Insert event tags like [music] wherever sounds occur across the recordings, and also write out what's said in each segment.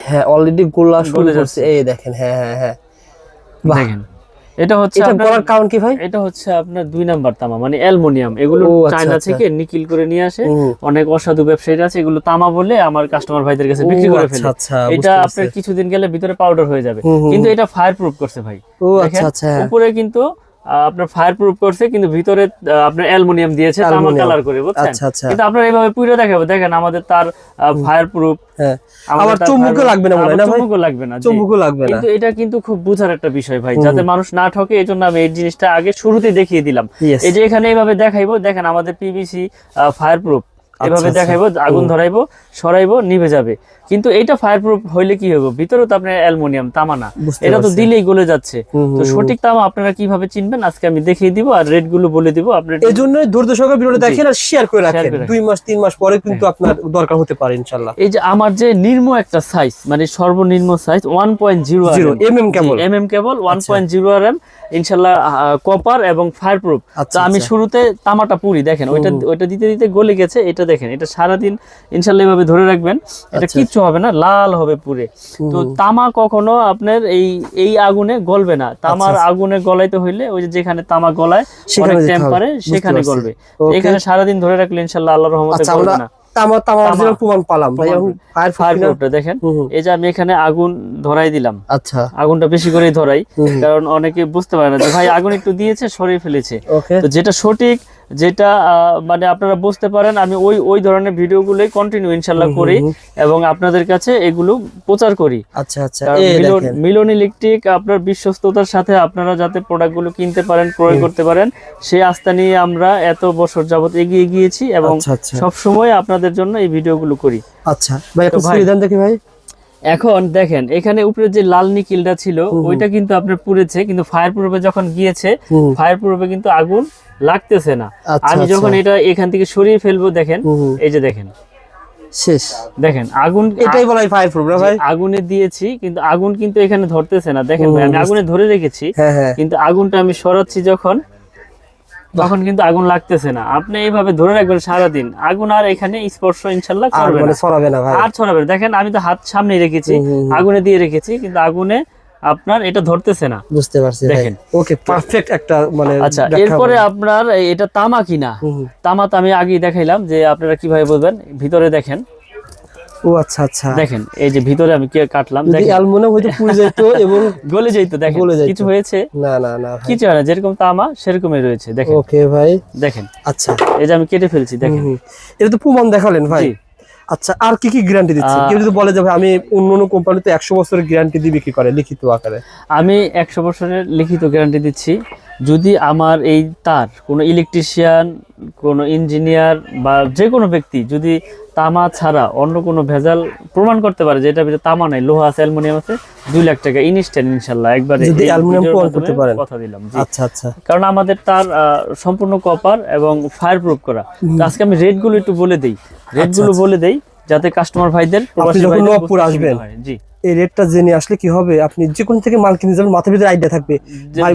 হ্যাঁ অলরেডি গোলা শুরু গলে করছে। এই দেখেন হ্যাঁ হ্যাঁ হ্যাঁ। দেখেন এটা হচ্ছে এটা কারণ কি ভাই? এটা হচ্ছে আপনার দুই নাম্বার তামা মানে অ্যালুমিনিয়াম। এগুলো আচ্ছা, চায়না আচ্ছা। থেকে নিকিল করে নিয়ে আসে। অনেক অসাধু ব্যবসায়ীরা আছে এগুলো তামা বলে আমার কাস্টমার ভাইদের কাছে বিক্রি করে আচ্ছা, ফেলে। এটা আপনার কিছুদিন গেলে ভিতরে পাউডার হয়ে যাবে। কিন্তু এটা ফায়ার প্রুফ করছে ভাই। ও আচ্ছা আচ্ছা হ্যাঁ। উপরে কিন্তু আপনার ফায়ার প্রুফ করছে কিন্তু ভিতরে আপনার অ্যালুমিনিয়াম দিয়েছে তামা কালার করে বুঝছেন? আচ্ছা আচ্ছা। কিন্তু আপনার এইভাবে পুরো দেখাবো। দেখেন আমাদের তার ফায়ার প্রুফ হ্যাঁ। আবার চুম্বকও লাগবে না মনে হয় না চুম্বকও লাগবে না চুম্বকও লাগবে না। কিন্তু এটা কিন্তু খুব বুঝার একটা বিষয় ভাই যাতে মানুষ না ঠকে এই জন্য আমি এই জিনিসটা আগে শুরুতে দেখিয়ে দিলাম। এই যে এখানে এইভাবে দেখাইবো দেখেন আমাদের পিভিসি ফায়ার প্রুফ এভাবে আচ্ছা। দেখাইবো আগুন ধরাইবো সরাইবো নিভে যাবে। কিন্তু এটা ফায়ার প্রুফ হইলে কি হবে ভিতরে তো আপনার অ্যালুমিনিয়াম তামা না। এটা তো দিলেই গলে যাচ্ছে। তো সঠিক তামা আপনারা কীভাবে চিনবেন? আজকে আমি দেখিয়ে দিব আর রেটগুলো বলে দিব। আপনার এই জন্য ধৈর্য সহকারে ভিডিওটা দেখেন আর শেয়ার করে রাখেন। দুই মাস তিন মাস পরে কিন্তু আপনার দরকার হতে পারে ইনশাল্লাহ এই যে আমার যে নির্ম একটা সাইজ মানে সর্বনিম্ন size one point zero zero M M cable M cable one point zero R M ইনশাল্লাহ কপার এবং ফায়ার প্রুফ আচ্ছা, তো আমি আচ্ছা। শুরুতে তামাটা পুরি দেখেন ওইটা ওইটা দিতে দিতে গলে গেছে এটা দেখেন এটা সারাদিন ইনশাল্লাহ এভাবে ধরে রাখবেন। এটা আচ্ছা, কিচ্ছু হবে না লাল হবে পুরে। তো তামা কখনো আপনার এই এই আগুনে গলবে না। তামার আগুনে গলাইতে হইলে ওই যেখানে তামা গলায় আচ্ছা, সেখানে অনেক টেম্পারে সেখানে গলবে. এখানে সারাদিন ধরে রাখলে ইনশাল্লাহ আল্লাহর রহমতে আচ্ছা গলবে না। তামা তামা তামা। অরিজিনাল প্রমাণ পালাম। ভাই প্রমাণ। ফায়ার ফায়ার প্রুফটা দেখেন। হুম, হুম। এই যে আমি এখানে আগুন ধরাই দিলাম। আচ্ছা। আগুনটা বেশি করেই ধরাই কারণ অনেকে বুঝতে পারে না যে ভাই আগুন একটু দিয়েছে সরিয়ে ফেলেছে। তো যেটা সঠিক যেটা মানে আপনারা বুঝতে পারেন আমি ওই ওই ধরনের ভিডিওগুলোই কন্টিনিউ ইনশাল্লাহ করি এবং আপনাদের কাছে এগুলো প্রচার করি। আচ্ছা আচ্ছা মিলন- ইলেকট্রিক আপনার বিশ্বস্ততার সাথে আপনারা যাতে প্রোডাক্টগুলো কিনতে পারেন ক্রয় করতে পারেন সেই আস্থা নিয়ে আমরা এত বছর যাবত এগিয়ে গিয়েছি এবং আচ্ছা আচ্ছা। সব সময় আপনাদের জন্য এই ভিডিওগুলো করি। আচ্ছা ভাই দেখি ভাই। এখন দেখেন এখানে উপরে যে লাল নিকিলটা ছিল ওইটা কিন্তু আপনার পুড়েছে কিন্তু ফায়ার প্রুফে যখন গিয়েছে ফায়ার প্রুফে কিন্তু আগুন লাগতেছে না। আচ্ছা, আমি আচ্ছা। যখন এটা এখান থেকে সরিয়ে ফেলব দেখেন। এই যে দেখেন। শেষ। দেখেন আগুন এটাই বলা হয় ফায়ার প্রুফ না ভাই? আগুনে দিয়েছি কিন্তু আগুন কিন্তু এখানে ধরতেছে না। দেখেন ভাই আমি আগুনে ধরে রেখেছি হ্যাঁ হ্যাঁ। কিন্তু আগুনটা আমি সরাচ্ছি যখন তখন কিন্তু আগুন লাগতেছে না। আপনি এইভাবে ধরে রাখবেন সারাদিন। আগুন আর এখানে স্পর্শ ইনশাল্লাহ করবে মানে না। ছড়াবে না আর ছড়াবে দেখেন আমি তো হাত সামনে রেখেছি। আগুনে দিয়ে রেখেছি কিন্তু আগুনে আপনার এটা ধরতেছে না। বুঝতে পারছি দেখেন। ওকে পারফেক্ট একটা মানে আচ্ছা এরপরে আপনার এটা তামা কিনা। তামা তো আমি আগেই দেখাইলাম যে আপনারা কীভাবে বুঝবেন ভিতরে দেখেন। ও আচ্ছা আচ্ছা। দেখেন এই যে ভিতরে আমি কি কাটলাম? দেখেন। অ্যালুমিনিয়াম হয়তো পুড়ে যেত [laughs] এবং গলে যাইতো দেখেন কিছু হয়েছে? না না না কিছু হয় না যেরকম তামা সেরকমই রয়েছে দেখেন। ওকে ভাই। দেখেন। আচ্ছা। এই যে আমি কেটে ফেলছি দেখেন। এটা তো প্রমাণ দেখালেন ভাই। আচ্ছা আর কি কি গ্যারান্টি দিচ্ছে? কেউ যদি বলে যে ভাই আমি অন্য অন্য কোম্পানিতে একশো বছরের গ্যারান্টি দিয়ে বিক্রি করে লিখিত আকারে? আমি একশো বছরের লিখিত গ্যারান্টি দিচ্ছি। যদি আমার এই তার কোনো ইলেকট্রিশিয়ান কোনো ইঞ্জিনিয়ার বা যে কোনো ব্যক্তি যদি তামা ছাড়া অন্য কোনো ভেজাল প্রমাণ করতে পারে যে এটা ভিতরে তামা নাই লোহা আছে অ্যালুমিনিয়াম আছে দুই লাখ টাকা ইনস্ট্যান্ট ইনশাল্লাহ একবারে যদি অ্যালুমিনিয়াম প্রমাণ করতে পারেন। কথা দিলাম আচ্ছা আচ্ছা। কারণ আমাদের তার সম্পূর্ণ কপার এবং ফায়ার প্রুফ করা আজকে আমি রেটগুলো একটু বলে দেই। রেটগুলো বলে দেই যাতে কাস্টমার ভাইদের প্রবাসী ভাইদের আসবেন, জি। এই রেটটা জেনে আসলে কি হবে? আপনি যে কোন থেকে মাল কিনে যাবেন মাথার ভিতরে আইডিয়া থাকবে।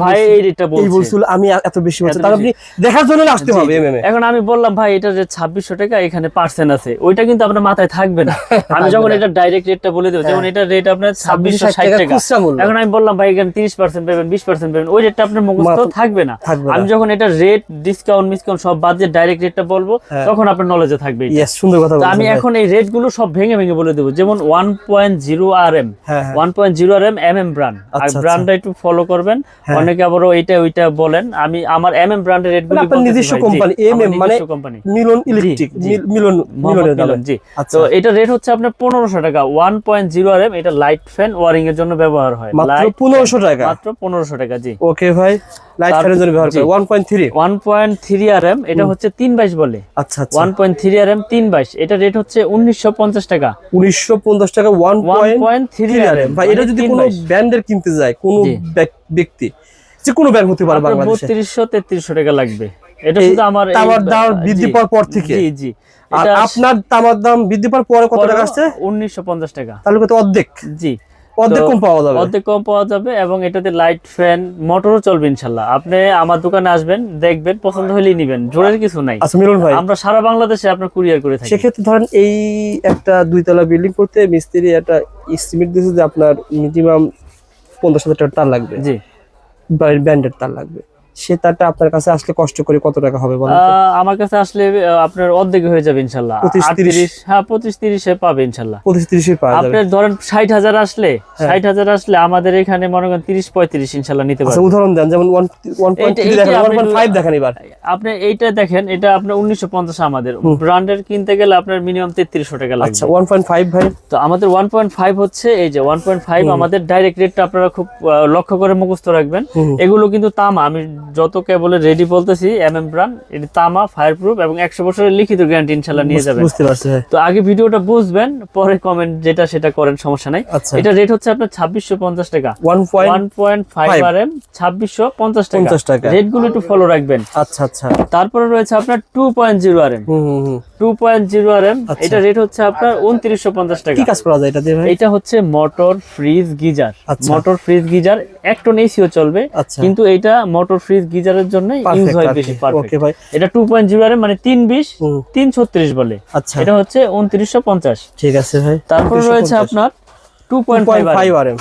ভাই এই রেটটা এই বলছে। বলছিল আমি এত বেশি বলছি। তার আপনি দেখার জন্য আসতে হবে এমএমএ। এখন আমি বললাম ভাই এটা যে ছাব্বিশশো টাকা এখানে পার্সেন্ট আছে। ওইটা কিন্তু আপনার মাথায় থাকবে না। [laughs] আমি যখন এটা ডাইরেক্ট রেটটা বলে দেবো যেমন এটা রেট আপনার ছাব্বিশশো ষাট টাকা খুচরা মূল্য। এখন আমি বললাম ভাই এখানে তিরিশ পার্সেন্ট পাবেন বিশ পার্সেন্ট পাবেন। ওই রেটটা আপনার মুখস্থ থাকবে না। আমি যখন এটা রেট ডিসকাউন্ট মিসকাউন্ট সব বাদ দিয়ে ডাইরেক্ট রেটটা বলব হ্যাঁ। তখন আপনার নলেজে থাকবে সুন্দর কথা আমি এখন এই রেটগুলো সব ভেঙে ভেঙে বলে দেবো। যেমন one point zero R M হ্যাঁ হ্যাঁ। One point zero R M M M brand আর আচ্ছা, ব্র্যান্ডটা একটু ফলো করবেন। হ্যাঁ। অনেকে আবারও এইটা ওইটা বলেন। আমি আমার এম এম ব্র্যান্ডের রেট মানে আপনার নিজস্ব কোম্পানি MM মানে মিলন ইলেকট্রিক মিলন মিলনের দামে জি। আচ্ছা। তো এটা রেট হচ্ছে আপনার পনেরোশো টাকা। One point zero R M এটা লাইট ফ্যান ওয়ারিং এর জন্য ব্যবহার হয়। মাত্র Light পনেরোশো টাকা? মাত্র পনেরোশো টাকা জি। ওকে ভাই লাইট ফ্যানের জন্য ব্যবহার করে। One point three one three R M এটা হচ্ছে তিন বাইশ বলে। আচ্ছা আচ্ছা। One point three R M তিন বাইশ। এটা রেট হচ্ছে উনিশশো পঞ্চাশ টাকা। উনিশশো পঞ্চাশ টাকা one one point point three ভাই এটা যদি কোনো ব্র্যান্ডের কিনতে যায় কোনো ব্যক্তি যে কোনো ব্র্যান্ড হতে পারে বাংলাদেশে। বত্রিশশো তেত্রিশশো টাকা লাগবে। এটা শুধু আমার তামার দাম বৃদ্ধি পাওয়ার পর থেকে? জি জি। আর আপনার তামার দাম বৃদ্ধি পাওয়ার পরে কত টাকা আসছে? উনিশশো পঞ্চাশ টাকা। তাহলে কত অর্ধেক। জি। অর্ধেক কম পাওয়া যাবে। অর্ধেক কম পাওয়া যাবে এবং এটাতে লাইট ফ্যান মোটরও চলবে ইনশাল্লাহ। আপনি আমার দোকানে আসবেন দেখবেন পছন্দ হলেই নিবেন। জোরের কিছু নাই। আচ্ছা মিলন ভাই। আমরা সারা বাংলাদেশে আপনার কুরিয়ার করে থাকি। সেক্ষেত্রে ধরেন এই একটা দুইতলা বিল্ডিং করতে মিস্ত্রি একটা এস্টিমেট দিয়েছে যে আপনার মিনিমাম পঞ্চাশ হাজার টাকা তার লাগবে। জি। ব্র্যান্ডেড তার লাগবে। সে তারটা আপনার কাছে আসলে কষ্ট করে কত টাকা হবে বলেন আমার কাছে আসলে আপনার অর্ধেক হয়ে যাবে ইনশাল্লাহ। 25, 38 হ্যাঁ পঁচিশ তিরিশে পাবে ইনশাল্লাহ। পঁচিশ তিরিশে পাওয়া যাবে। আপনার ধরেন ষাট হাজার আসলে হ্যাঁ। ষাট হাজার আসলে আমাদের এখানে মনে করেন তিরিশ পঁয়ত্রিশ ইনশাল্লাহ নিতে আচ্ছা উদাহরণ দেন যেমন দেখেন এবার। আপনি এইটা দেখেন এটা আপনার উনিশশো পঞ্চাশ আমাদের। ব্র্যান্ডের কিনতে গেলে আপনার মিনিমাম তেত্রিশশো টাকা লাগবে। আচ্ছা ওয়ান পয়েন্ট ফাইভ ভাই। তো আমাদের ওয়ান পয়েন্ট ফাইভ হচ্ছে এই যে ওয়ান পয়েন্ট ফাইভ আমাদের ডাইরেক্ট রেটটা আপনারা খুব লক্ষ্য করে মুখস্থ রাখবেন। এগুলো কিন্তু তামা আমি যত কেবলে রেডি বলতেছি এম এম ব্রান্ড এটি তামা ফায়ার প্রুফ এবং একশো বছরের লিখিত গ্যারান্টি ইনশাল্লাহ নিয়ে যাবেন। বুঝতে পারছি তো আগে ভিডিওটা বুঝবেন পরে কমেন্ট যেটা সেটা করেন সমস্যা নাই। আচ্ছা। এটা রেট হচ্ছে আপনার ছাব্বিশশো পঞ্চাশ টাকা। One point five R M ছাব্বিশশো পঞ্চাশ টাকা। টাকা। রেটগুলো একটু ফলো রাখবেন। আচ্ছা আচ্ছা। তারপরে রয়েছে আপনার two point zero R M two point zero R M আচ্ছা। এটা রেট হচ্ছে আপনার উনত্রিশশো পঞ্চাশ টাকা। কি কাজ করা যায় এটা দিয়ে এটা হচ্ছে মোটর ফ্রিজ গিজার। আচ্ছা। মোটর ফ্রিজ গিজার এক টন এসিও চলবে। আচ্ছা। কিন্তু এটা মোটর ফ্রিজ গিজারের জন্য ইউজ হয় বেশি ওকে ভাই। এটা টু পয়েন্ট জিরো মানে তিন বিশ হুম। তিন ছত্রিশ বলে। আচ্ছা। এটা হচ্ছে উনত্রিশশো পঞ্চাশ। ঠিক আছে ভাই। তারপর রয়েছে আপনার two point R M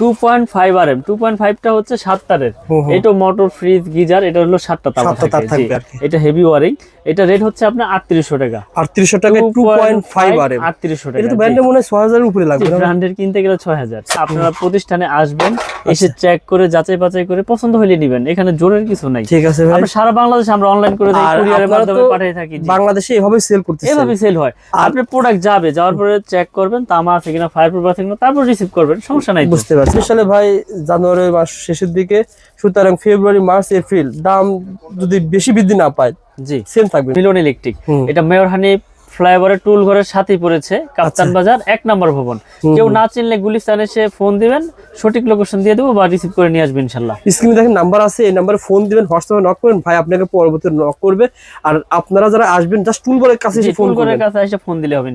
two point five R M two point ফাইভটা হচ্ছে সাত তারের হুম হুম। এটা মোটর ফ্রিজ গিজার এটা হলো সাতটা তার সাতটা তার থাকবে আর কি। এটা হেভি ওয়ারিং এটা রেট হচ্ছে আপনার আটত্রিশশো টাকা। আটত্রিশশো টাকা two point five R M আটত্রিশশো টাকা তো ব্র্যান্ডে মনে হয় ছয় হাজারের উপরে লাগবে ব্র্যান্ডের কিনতে গেলে ছয় হাজার। আপনারা প্রতিষ্ঠানে আসবেন এসে চেক করে যাচাই বাছাই করে পছন্দ হলে নিবেন। এখানে জোরের কিছু নাই। ঠিক আছে আমরা সারা বাংলাদেশে আমরা অনলাইন করে দিই কুরিয়ারের মাধ্যমে পাঠিয়ে থাকি বাংলাদেশে এভাবে সেল করতেছে এভাবে সেল হয়। আপনার প্রোডাক্ট যাবে যাওয়ার পরে চেক করবেন তামা আছে কিনা ফায়ার প্রুফ আছে কিনা তারপর রিসিভ করবেন সমস্যা নাই বুঝতে পারছি। সালে ভাই জানুয়ারি মাস শেষের দিকে সুতরাং ফেব্রুয়ারি মার্চ এপ্রিল দাম যদি বেশি বৃদ্ধি না পায় জি। সেম থাকবে। মিলন ইলেকট্রিক। এটা মেয়রহানি ফ্লাইওভারের টুল ঘরের সাথেই পড়েছে কাপ্তান বাজার এক নম্বর ভবন। কেউ না চিনলে গুলিস্তানে এসে ফোন দিবেন সঠিক লোকেশন দিয়ে দেবো বা রিসিভ করে নিয়ে আসবেন ইনশাল্লাহ। স্ক্রিনে দেখেন নাম্বার আছে এই নাম্বারে ফোন দিবেন হোয়াটসঅ্যাপে নক করবেন ভাই আপনাকে পরবর্তী নক করবে। আর আপনারা যারা আসবেন জাস্ট টুল বলের কাছে এসে ফোন ঘরের কাছে এসে ফোন দিলে হবে।